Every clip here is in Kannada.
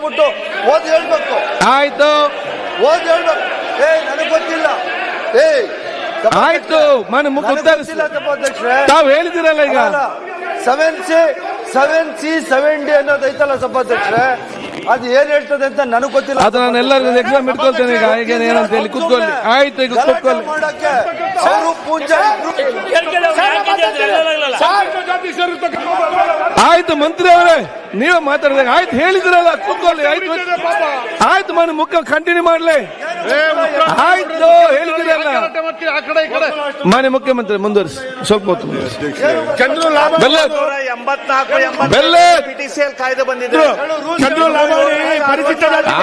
ಅಂದ್ಬಿಟ್ಟು ಓದ್ ಹೇಳ್ಬೇಕು. ಆಯ್ತು. ಓದ್ ಹೇಳ್ಬೇಕು. ಏ ನನಗೆ ಗೊತ್ತಿಲ್ಲ. ಏ ಆಯ್ತು ಮನೆ ಮುಖ ನನಗೆ ಉತ್ತರಿಸಿ ಗೊತ್ತಿಲ್ಲ ಸಭಾಧ್ಯಕ್ಷರೇ. ತಾವ್ ಹೇಳಿದಿರಲ್ಲ ಈಗ? Seven C seven C seven D ಅನ್ನೋದು ಐತಲ್ಲ ಸಭಾಧ್ಯಕ್ಷರೇ? ಅದು ಏನ್ ಹೇಳ್ತದೆ ಅಂತ ನನಗೆ ಗೊತ್ತಿಲ್ಲ. ಅದು ನಾನು ಎಲ್ಲರಿಗೂ ಎಕ್ಸಾಮ್ ಇಟ್ಕೊಳ್ತೇನೆ ಈಗ ಈಗ ಏನಂತ ಹೇಳಿ ಕುತ್ಕೊಳ್ಳಿ. ಆಯ್ತು ಈಗ ಕುತ್ಕೊಳ್ಳಿ. ಪೂಜಾ ಆಯ್ತು ಮಂತ್ರಿ ಅವರೇ ನೀವೇ ಮಾತಾಡಿದಾಗ ಆಯ್ತು ಹೇಳಿದ್ರಲ್ಲ ಕುತ್ಕೊಳ್ಳಿ ಆಯ್ತು. ಆಯ್ತು ಮನೆ ಮುಖ ಕಂಟಿನ್ಯೂ ಮಾಡ್ಲಿ. ಆಯ್ತು ಹೇಳಿದಿರಲ್ಲ ಮಾನ್ಯ ಮುಖ್ಯಮಂತ್ರಿ ಮುಂದುವರಿಸಿ. ಸ್ವಲ್ಪ ಹೊತ್ತು ಮುಂದುವರಿಸಿ. ಚಂದ್ರು ಲಾಭ ಬೆಲ್ಲ ಎಂಬತ್ನಾಲ್ಕು ಕಾಯ್ದೆ ಬಂದಿದೆ.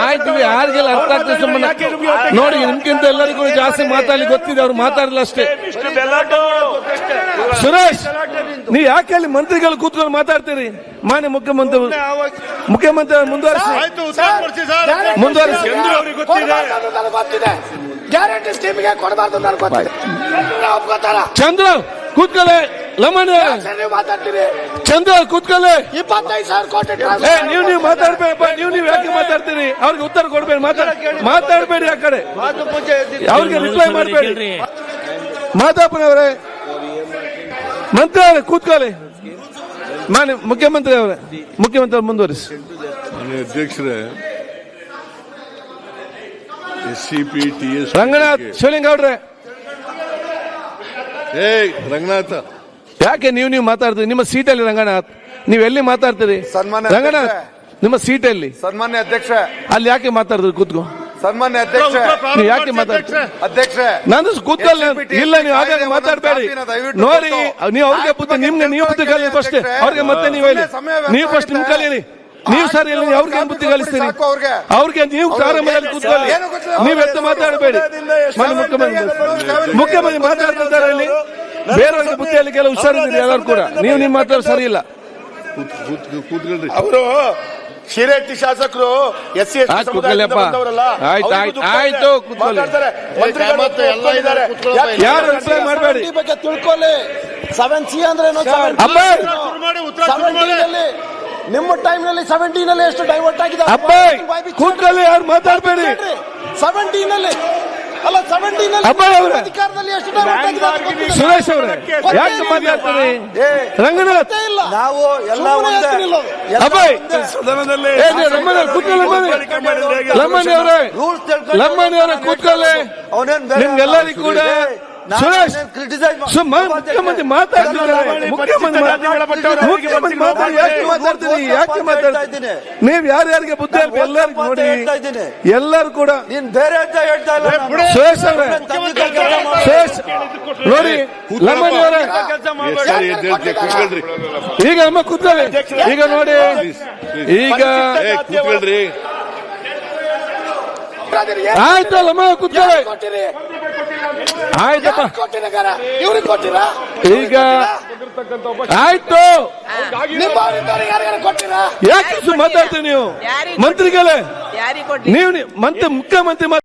ಆಯ್ತು ಯಾರಿಗೆಲ್ಲ ಅರ್ಥ ಆಗ್ತದೆ ಸುಮ್ಮನೆ. ನೋಡಿ ನಿಮ್ಗಿಂತ ಎಲ್ಲರಿಗೂ ಜಾಸ್ತಿ ಮಾತಾಡಿ ಗೊತ್ತಿದೆ ಅವ್ರು ಮಾತಾಡಲ್ಲ ಅಷ್ಟೇ. ನೀ ಯಾಕೆ ಅಲ್ಲಿ ಮಂತ್ರಿಗಳು ಕೂತ್ಕೊಂಡು ಮಾತಾಡ್ತೀರಿ? ಮಾನ್ಯ ಮುಖ್ಯಮಂತ್ರಿ ಮುಖ್ಯಮಂತ್ರಿ ಮುಂದುವರಿಸಿ. ಮುಂದುವರಿಸಿ. ಚಂದ್ರು ಅವ್ರಿಗೆ ಗೊತ್ತಿದೆ. ಗೊತ್ತಿದೆ. ಗ್ಯಾರಂಟಿ ಸ್ಕೀಮ್ಗೆ ಕೊಡಬಾರ್ದು ನನಗೆ ಗೊತ್ತಿದೆ. ಒಪ್ಕೋತಾರ? ಚಂದ್ರ ಕೂತ್ಕೊಳ್ಳಿ. ಲಮಣ. ನೀವು ಮಾತಾಡ್ತೀರಿ? ಚಂದ್ರ ಕೂತ್ಕೊಳ್ಳಿ. ಇಪ್ಪತ್ತೈದು ಸಾವಿರ ಕೋಟಿ ಏ ನೀವು ನೀವು ನೀವು ನೀವು ಯಾಕೆ ಮಾತಾಡ್ತೀರಿ? ಅವ್ರಿಗೆ ಉತ್ತರ ಕೊಡ್ಬೇಡಿ ಮಾತಾಡ ಮಾತಾಡಬೇಡಿ ಆ ಕಡೆ. ಮಾತು ಪೂಜೆ ಎದ್ದಿದ್ದು. ಅವ್ರಿಗೆ ರಿಪ್ಲೈ ಮಾಡಬೇಡಿ. ಮಾತಾಪನವರೇ ಮಂತ್ರಿ ಅವರೇ ಕೂತ್ಕೊಳ್ಳಿ. ಮಾನ್ಯ ಮುಖ್ಯಮಂತ್ರಿ ಅವರೇ ಮುಖ್ಯಮಂತ್ರಿ ಅವರು ಮುಂದುವರಿಸಿ. ಮಾನ್ಯ ಅಧ್ಯಕ್ಷರೇ S C P T S Ranganath. ಶಿವಲಿಂಗೌಡ್ರೆ Ranganatha ಯಾಕೆ ನೀವು ನೀವು ಮಾತಾಡ್ತೀರಿ? ನಿಮ್ಮ ಸೀಟಲ್ಲಿ ರಂಗನಾಥ್. ನೀವು ಎಲ್ಲಿ ಮಾತಾಡ್ತೀರಿ? ಸನ್ಮಾನ್ಯ ರಂಗನಾಥ್. ನಿಮ್ಮ ಸೀಟಲ್ಲಿ. ಸನ್ಮಾನ್ಯ ಅಧ್ಯಕ್ಷ ಅಲ್ಲಿ ಯಾಕೆ ಮಾತಾಡ್ತೀರಿ? ಕೂತ್ಕೊ. ಸನ್ಮಾನ್ಯ ಯಾಕೆ ಮಾತಾಡ್ತೀರಿ ಅಧ್ಯಕ್ಷ. ನಾನು ಕೂತ್ಕೊಳ್ಳಿ ಇಲ್ಲ ನೀವು ಹಾಗೆ ಮಾತಾಡಬೇಡಿ. ನೋಡಿ ನೀವು ಅವ್ರಿಗೆ ಬುದ್ಧಿ ನಿಮ್ಗೆ ನೀವು ಬುದ್ಧಿ ಕಲಿ ಫಸ್ಟ್ ಅವ್ರಿಗೆ ಮತ್ತೆ ನೀವು ಹೇಳಿ. ನೀವು ಫಸ್ಟ್ ನಿಮ್. ಕಲೀರಿ. ನೀವು ಸರ್ ಇಲ್ಲ ಅವ್ರಿಗೆ ಬುದ್ಧಿ ಕಲಿಸ್ತೀರಿ ಅವ್ರಿಗೆ. ನೀವು ಪ್ರಾರಂಭದಲ್ಲಿ ಕೂತ್ಕೊಳ್ಳಿ. ನೀವು ಎತ್ತು ಮಾತಾಡಬೇಡಿ. ಮುಖ್ಯಮಂತ್ರಿ ಮುಖ್ಯಮಂತ್ರಿ ಮಾತಾಡ್ತಿದ್ದಾರೆ ಇಲ್ಲಿ ಬೇರೆಯವ್ರಿಗೆ ಬುದ್ಧಿಯಲ್ಲಿ ಕೆಲವು ಹುಷಾರಿದ್ದೀರಿ ಎಲ್ಲರೂ ಕೂಡ. ನೀವು ನಿಮ್ಮ ಮಾತಾಡೋದು ಸರಿ ಇಲ್ಲ. ಅವರು ಶಿರೇಟಿ ಶಾಸಕರು ಎಸ್ ಸಿ ಎಸ್ ಈ ಬಗ್ಗೆ ತಿಳ್ಕೊಳ್ಳಿ. ಸೆವೆನ್ ಸಿ ಅಂದ್ರೆ ನಿಮ್ಮ ಟೈಮ್ನಲ್ಲಿ ಸೆವೆಂಟೀನ್ ಅಲ್ಲಿ ಎಷ್ಟು ಡೈವರ್ಟ್ ಆಗಿದೆ? ಕೂತ್ಕೊಳ್ಳಿ ಯಾರು ಮಾತಾಡಬೇಡಿ. ಸೆವೆಂಟೀನ್ ಅಲ್ಲಿ ಅಲ್ಲ ಅಧಿಕಾರದಲ್ಲಿ ಎಷ್ಟು ಸುರೇಶ್ ಅವರೇ ಯಾಕೆ ಮಾತಾಡ್ತೀರಿ? ರಂಗನಾಥ್. ನಾವು ಎಲ್ಲ ಒಂದೇ. ಅಬ್ಬಾಯ್. ಸದನದಲ್ಲಿ ಕೂತ್ಕೊಳ್ಳಿ ಅವರೇ. ಲಮ್ಮನೆ ಅವರೇ. ಕೂತ್ಕೊಳ್ಳಿ. ನಿಮ್ಗೆಲ್ಲರಿಗೂ ಕೂಡ ಸುರೇಶ್ ಸುಮ್ಮ ಮುಖ್ಯಮಂತ್ರಿ ಮಾತಾಡ್ತಿದ್ದಾರೆ ಮುಖ್ಯಮಂತ್ರಿ ಮಾತಾಡ್- ಯಾಕೆ ಮಾತಾಡ್ತೀನಿ ಯಾಕೆ ಮಾತಾಡ್ತೀನಿ ನೀವು ಯಾರ್ಯಾರಿಗೆ ಬುದ್ಧಿ ಹೇಳ್ಬೇಕು ಎಲ್ಲರಿಗೂ ನೋಡಿ. ಎಲ್ಲರೂ ಕೂಡ ನೀನ್ ಬೇರೆ ಅಂತ ಹೇಳ್ತಾ ಇಲ್ಲ. ಸುರೇಶ್ ಅವರೇ. ಸುರೇಶ್ ನೋಡಿ ಲಮ್ಮನೆ ಅವರೇ ಈಗ ಅಮ್ಮ ಕೂತ್ಕೊಳ್ಳಿ ಈಗ ನೋಡಿ ಈಗ ಆಯ್ತಲ್ಲಮ್ಮ ಕೂತ್ಕೊಳ್ಳಿ. ಕೊಟ್ಟಿರಿ? ಆಯ್ತಪ್ಪ. ಕೊಟ್ಟಿರ ಇವ್ರಿಗೆ ಕೊಟ್ಟಿರಾ? ಈಗ ಆಯ್ತು. ಯಾಕೆ ಮಾತಾಡ್ತೀವಿ ನೀವು? ಮಂತ್ರಿಗಳೇ. ನೀವು ಮಂತ್ರಿ ಮುಖ್ಯಮಂತ್ರಿ.